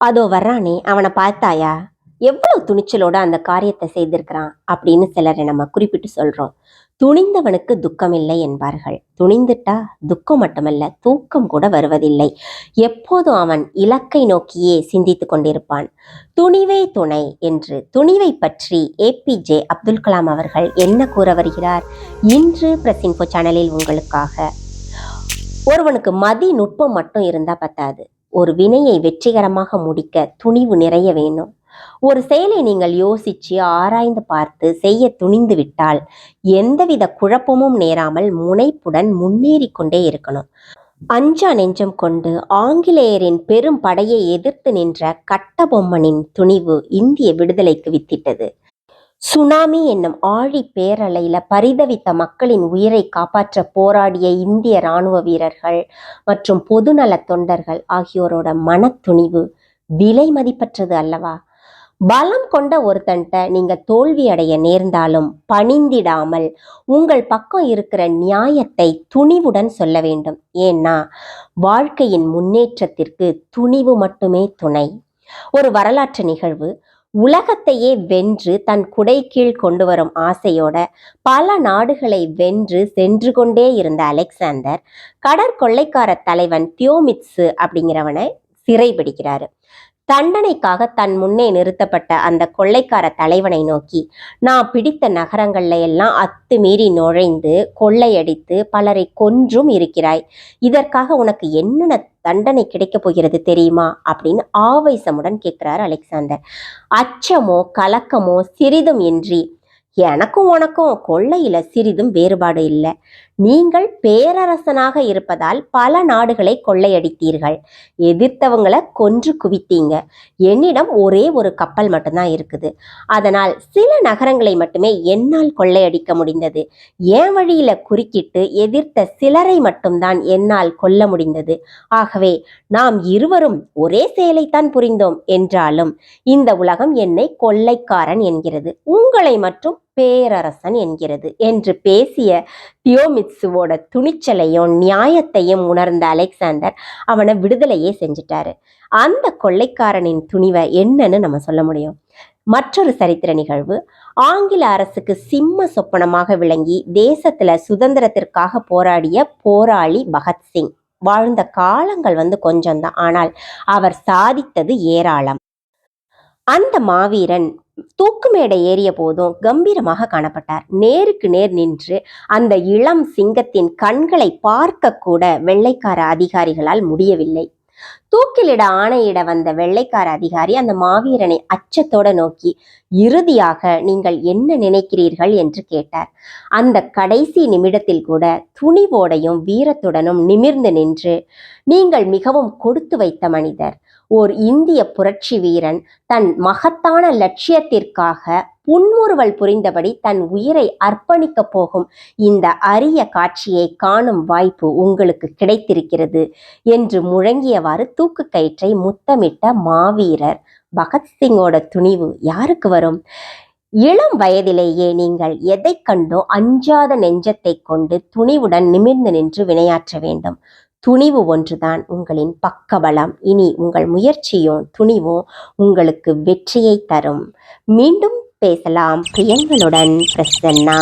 அதோ வர்றானே அவனை பார்த்தாயா? எவ்வளவு துணிச்சலோட அந்த காரியத்தை செய்திருக்கிறான் அப்படின்னு சிலரை நம்ம குறிப்பிட்டு சொல்றோம். துணிந்தவனுக்கு துக்கம் இல்லை என்பார்கள். துணிந்துட்டா துக்கம் மட்டுமல்ல தூக்கம் கூட வருவதில்லை. எப்போதும் அவன் இலக்கை நோக்கியே சிந்தித்துக் கொண்டிருப்பான். துணிவே துணை என்று துணிவை பற்றி ஏபிஜே அப்துல் கலாம் அவர்கள் என்ன கூற வருகிறார்? இன்று பிரசின்போ சேனலில் உங்களுக்காக. ஒருவனுக்கு மதி நுட்பம் மட்டும் இருந்தா பத்தாது. ஒரு வினையை வெற்றிகரமாக முடிக்க துணிவு நிறைய வேணும் ஒரு செயலை நீங்கள் யோசிச்சு ஆராய்ந்து பார்த்து செய்ய துணிந்து விட்டால் எந்தவித குழப்பமும் நேராமல் முனைப்புடன் முன்னேறி கொண்டே இருக்கணும். அஞ்சா நெஞ்சம் கொண்டு ஆங்கிலேயரின் பெரும் படையை எதிர்த்து நின்ற கட்டபொம்மனின் துணிவு இந்திய விடுதலைக்கு வித்திட்டது. சுனாமி என்னும் ஆழி பேரலையில பரிதவித்த மக்களின் உயிரை காப்பாற்ற போராடிய இந்திய ராணுவ வீரர்கள் மற்றும் பொதுநல தொண்டர்கள் ஆகியோரோட மனத்துணிவு விலை மதிப்பற்றது அல்லவா? பலம் கொண்ட ஒருத்தன்ட்ட நீங்க தோல்வி அடைய நேர்ந்தாலும் பணிந்திடாமல் உங்கள் பக்கம் இருக்கிற நியாயத்தை துணிவுடன் சொல்ல வேண்டும். ஏன்னா வாழ்க்கையின் முன்னேற்றத்திற்கு துணிவு மட்டுமே துணை. ஒரு வரலாற்று நிகழ்வு. உலகத்தையே வென்று தன் குடை கீழ் கொண்டு வரும் ஆசையோட பல நாடுகளை வென்று சென்று கொண்டே இருந்த அலெக்சாந்தர் கடற்கொள்ளைக்கார தலைவன் தியோமித்ஸு அப்படிங்கிறவனை சிறைபிடிக்கிறாரு. தண்டனைக்காக தன் முன்னே நிறுத்தப்பட்ட அந்த கொள்ளைக்கார தலைவனை நோக்கி நான் பிடித்த நகரங்கள்ல எல்லாம் அத்துமீறி நுழைந்து கொள்ளையடித்து பலரை கொன்றும் இருக்கிறாய். இதற்காக உனக்கு என்னென்ன தண்டனை கிடைக்கப் போகிறது தெரியுமா? அப்படின்னு ஆவேசமுடன் கேட்கிறார் அலெக்சாந்தர். அச்சமோ கலக்கமோ சிறிதும் இன்றி. எனக்கும் உனக்கும் கொள்ளையில சிறிதும் வேறுபாடு இல்லை. நீங்கள் பேரரசனாக இருப்பதால் பல நாடுகளை கொள்ளையடித்தீர்கள். எதிர்த்தவங்களை கொன்று குவித்தீங்க. என்னிடம் ஒரே ஒரு கப்பல் மட்டும்தான் இருக்குது. அதனால் சில நகரங்களை மட்டுமே என்னால் கொள்ளையடிக்க முடிந்தது. என் வழியில குறுக்கிட்டு எதிர்த்த சிலரை மட்டும்தான் என்னால் கொல்ல முடிந்தது. ஆகவே நாம் இருவரும் ஒரே செயலைத்தான் புரிந்தோம் என்றாலும் இந்த உலகம் என்னை கொள்ளைக்காரன் என்கிறது. உங்களை மட்டும் பேரரசன் என்கிறது என்று பேசிய தியோமித்சுவோட துணிச்சலையும் நியாயத்தையும் உணர்ந்த அலெக்சாண்டர் அவனை விடுதலையே செஞ்சிட்டாரு. அந்த கொள்ளைக்காரனின் துணிவை என்னன்னு நம்ம சொல்ல முடியும். மற்றொரு சரித்திர நிகழ்வு. ஆங்கில அரசுக்கு சிம்ம சொப்பனமாக விளங்கி தேசத்துல சுதந்திரத்திற்காக போராடிய போராளி பகத்சிங். வாழ்ந்த காலங்கள் வந்து கொஞ்சம்தான். ஆனால் அவர் சாதித்தது ஏராளம். அந்த மாவீரன் தூக்கு மேடை ஏறிய போதும் கம்பீரமாக காணப்பட்டார். நேருக்கு நேர் நின்று அந்த இளம் சிங்கத்தின் கண்களை பார்க்க கூட வெள்ளைக்கார அதிகாரிகளால் முடியவில்லை. தூக்கிலிட ஆணையிட வந்த வெள்ளைக்கார அதிகாரி அந்த மாவீரனை அச்சத்தோட நோக்கி இறுதியாக நீங்கள் என்ன நினைக்கிறீர்கள்? என்று கேட்டார். அந்த கடைசி நிமிடத்தில் கூட துணிவோடையும் வீரத்துடனும் நிமிர்ந்து நின்று நீங்கள் மிகவும் கொடுத்து வைத்த மனிதர். ஓர் இந்திய புரட்சி வீரன். தன் மகத்தான லட்சியத்திற்காக புன்முறுவல் புரிந்தபடி தன் உயிரை அர்ப்பணிக்கப் போகும் இந்த அரிய காட்சியை காணும் வாய்ப்பு உங்களுக்கு கிடைத்திருக்கிறது என்று முழங்கியவாறு தூக்கு கயிற்றை முத்தமிட்ட மாவீரர். பகத்சிங்கோட துணிவு யாருக்கு வரும்? இளம் வயதிலேயே நீங்கள் எதை கண்டோ அஞ்சாத நெஞ்சத்தை கொண்டு துணிவுடன் நிமிர்ந்து நின்று வினையாற்ற வேண்டும். துணிவு ஒன்றுதான் உங்களின் பக்கபலம் இனி உங்கள் முயற்சியும் துணிவும் உங்களுக்கு வெற்றியை தரும். மீண்டும் பேசலாம் பிரியங்களுடன் பிரசன்னா.